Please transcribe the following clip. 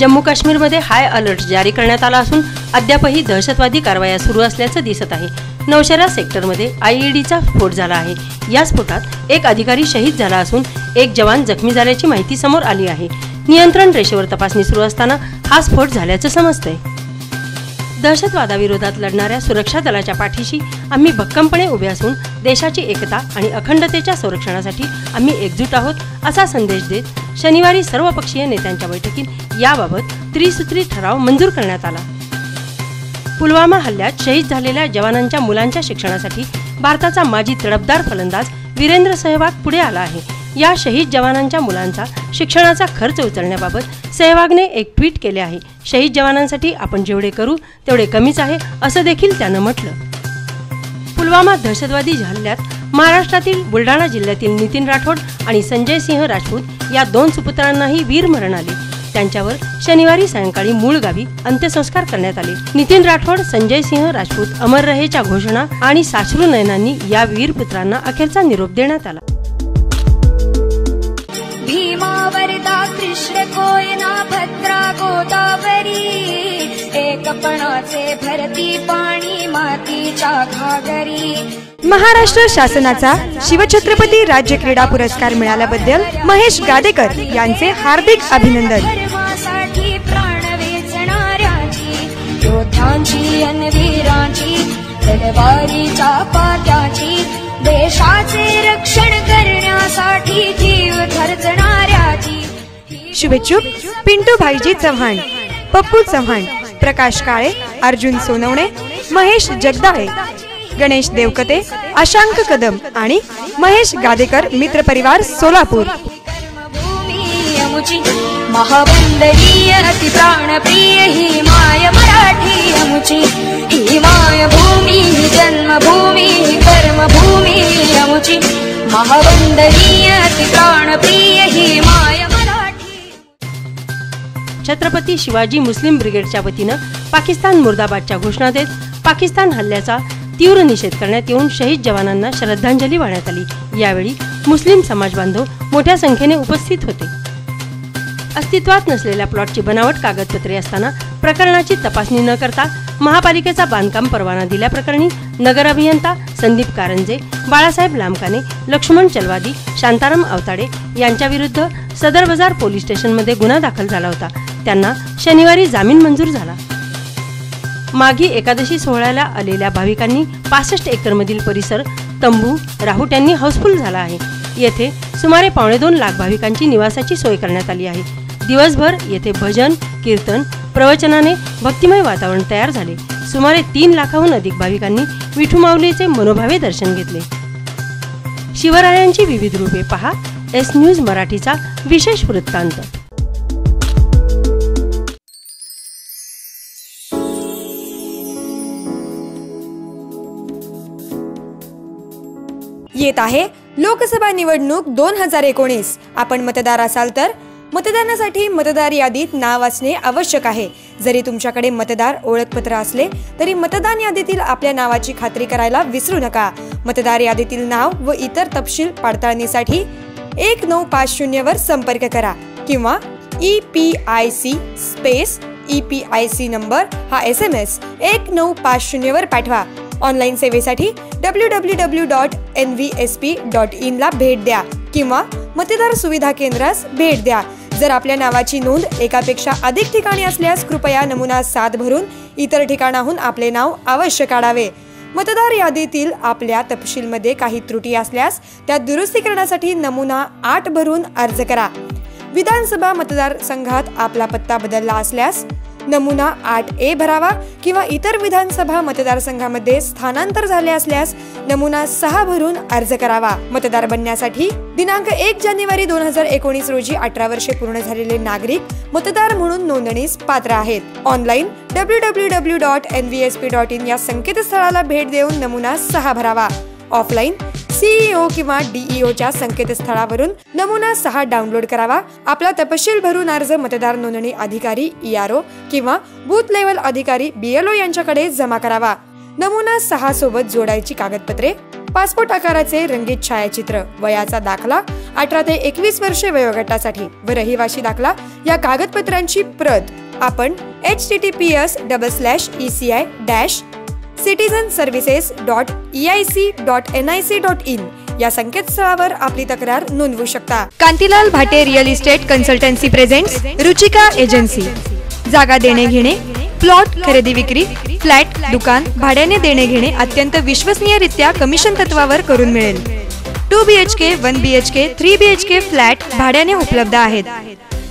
जम्मू काश्मीरमध्ये high alert जारी करण्यात आला असून अद्यापही दहशतवादी कारवाया सुरू असल्याचं दिसत आहे. नौशेरा सेक्टरमध्ये आयईडीचा स्फोट झाला आहे. या स्फोटात एक अधिकारी शहीद झाला असून एक जवान जखमी झाल्याची माहिती समोर आली आहे. नियंत्रण रेषेवर तपासणी सुरू असताना हा स्फोट झाल्याचं समजतंय. दहशतवादाविरोधात लढणाऱ्या सुरक्षा दलाच्या पाठीशी आम्ही भक्कमपणे उभे असून देशाची एकता आणि अखंडतेच्या संरक्षणासाठी आम्ही एकजूट आहोत असा संदेश देत शनिवारी सर्वपक्षीय नेत्यांच्या बैठकीत याबाबत त्रिसूत्री ठराव मंजूर करण्यात आला. पुलवामा हल्ल्यात शहीद झालेल्या जवानांच्या मुलांच्या शिक्षणासाठी भारताचा माजी तडफदार फलंदाज वीरेंद्र सहवाग पुढे आला आहे. या शहीद जवानांच्या मुलांचा शिक्षणाचा खर्च उचलण्याबाबत सहवागने एक ट्विट केले आहे. शहीद जवानांसाठी आपण जेवढे करू तेवढे कमीच आहे असं देखील त्यानं म्हटलं. पुलवामा दहशतवादी हल्ल्यात महाराष्ट्रातील बुलढाणा जिल्ह्यातील नितीन राठोड आणि संजय सिंह राजपूत या दोन सुपुत्रांनाही वीरमरण आले. त्यांच्यावर शनिवारी सायंकाळी मूळ गावी अंत्यसंस्कार करण्यात आले. नितीन राठोड संजय सिंह राजपूत अमर रहेच्या घोषणा आणि साश्रू नयनांनी या वीरपुत्रांना अखेरचा निरोप देण्यात आला. वरदा कृष्ण कोयना भद्रा गोदावरी। एकपणाचे भरती पाणी मातीच्या घागरी। महाराष्ट्र शासनाचा शिवछत्रपती राज्य क्रीडा पुरस्कार मिळाल्याबद्दल महेश गादेकर यांचे हार्दिक अभिनंदन। धर्मासाठी प्राण वेचणाऱ्याची योद्ध्यांची अनवीरांची तलवारीच्या पात्याची देशाचे रक्षण करण्यासाठी शुभेच्छुक पिंटू भाईजी चव्हाण पप्पू चव्हाण प्रकाश काळे अर्जुन सोनवणे महेश जगदाळे गणेश देवकते अशांक कदम आणि महेश गादेकर मित्र परिवार सोलापूर कर्मभूमी अति प्राणप्रिय ही माय मराठी अमुची. ही माय भूमी ही जन्मभूमी ही कर्मभूमी अमुची. महावंदनीय अति प्राणप्रिय ही छत्रपती शिवाजी मुस्लिम ब्रिगेडच्या वतीनं पाकिस्तान मुर्दाबादच्या घोषणा देत पाकिस्तान हल्ल्याचा तीव्र निषेध करण्यात येऊन शहीद जवानांना श्रद्धांजली वाहण्यात आली. यावेळी मुस्लिम समाज बांधव मोठ्या संख्येने उपस्थित होते. अस्तित्वात नसलेल्या प्लॉटची बनावट कागदपत्रे असताना प्रकरणाची तपासणी न करता महापालिकेचा बांधकाम परवाना दिल्याप्रकरणी नगर अभियंता संदीप कारंजे बाळासाहेब लांबकाने लक्ष्मण चलवादी शांताराम अवताडे यांच्याविरुद्ध सदर बाजार पोलीस स्टेशनमध्ये गुन्हा दाखल झाला होता. त्यांना शनिवारी जामीन मंजूर झाला. मागी एकादशी सोहळ्याला आलेल्या भाविकांनी पासष्ट एकरमधील परिसर तंबू राहुट यांनी हाऊसफुल झाला आहे. येथे सुमारे पावणे दोन लाख भाविकांची निवासाची सोय करण्यात आली आहे. दिवसभर येथे भजन कीर्तन प्रवचनाने भक्तिमय वातावरण तयार झाले. सुमारे तीन लाखाहून अधिक भाविकांनी विठू माऊलीचे मनोभावे दर्शन घेतले. शिवरायांची विविध रूपे पहा. एस न्यूज मराठीचा विशेष वृत्तांत. येत आहे लोकसभा निवडणूक दोन हजार एकोणीस. आपण मतदार असाल तर मतदानासाठी मतदार यादीत नाव असणे आवश्यक आहे. जरी तुमच्याकडे मतदार ओळखपत्र असले तरी मतदान यादीतील आपल्या नावाची खात्री करायला विसरू नका. मतदार यादीतील नाव व इतर तपशील पडताळणीसाठी एक नऊ पाच शून्यवर संपर्क करा किंवा E P I C space E P I C number हा एस एम एस एक नऊ पाच शून्यवर पाठवा. ऑनलाईन सेवेसाठी W W W dot N V S P dot इनला भेट द्या किंवा मतदार सुविधा केंद्रास भेट द्या. जर आपल्या नावाची नोंद एकापेक्षा अधिक ठिकाणी असल्यास कृपया नमुना सात भरून इतर ठिकाणाहून आपले नाव अवश्य काढावे. मतदार यादीतील आपल्या तपशीलमध्ये काही त्रुटी असल्यास त्या दुरुस्ती करण्यासाठी नमुना आठ भरून अर्ज करा. विधानसभा मतदारसंघात आपला पत्ता बदलला असल्यास नमुना आठ ए भरावा किंवा इतर विधानसभा मतदारसंघामध्ये स्थानांतर झाले असल्यास नमुना सहा भरून अर्ज करावा. मतदार बनण्यासाठी दिनांक एक जानेवारी दोन हजार एकोणीस रोजी अठरा वर्षे पूर्ण झालेले नागरिक मतदार म्हणून नोंदणीस पात्र आहेत. Online W W W dot N V S P dot in या संकेतस्थळाला भेट देऊन नमुना सहा भरावा. ऑफलाईन सीईओ किंवा डीईओच्या संकेतस्थळावरून नमुना सहा डाउनलोड करावा. आपला तपशील भरून अर्ज मतदार नोंदणी अधिकारी ईआरओ किंवा बूथ लेवल अधिकारी बीएलओ यांच्याकडे जमा करावा. नमुना सहा सोबत जोडायची कागदपत्रे पासपोर्ट आकाराचे रंगीत छायाचित्र वयाचा दाखला अठरा ते एकवीस वर्षे वयोगटासाठी व रहिवाशी दाखला या कागदपत्रांची प्रत आपण H T T P S double slash E C I dash citizen services dot E C I dot N I C dot in या संकेतस्थळावर आपली तक्रार नोंदवू शकता. Kantilal Bhate real estate consultancy presents Ruchika agency. जागा देणे घेणे plot खरेदी विक्री फ्लॅट दुकान भाड्याने देणे घेणे अत्यंत विश्वसनीयरित्या कमिशन तत्वावर करून मिळेल. Two B H K one B H K three B H K flat भाड्याने उपलब्ध आहेत.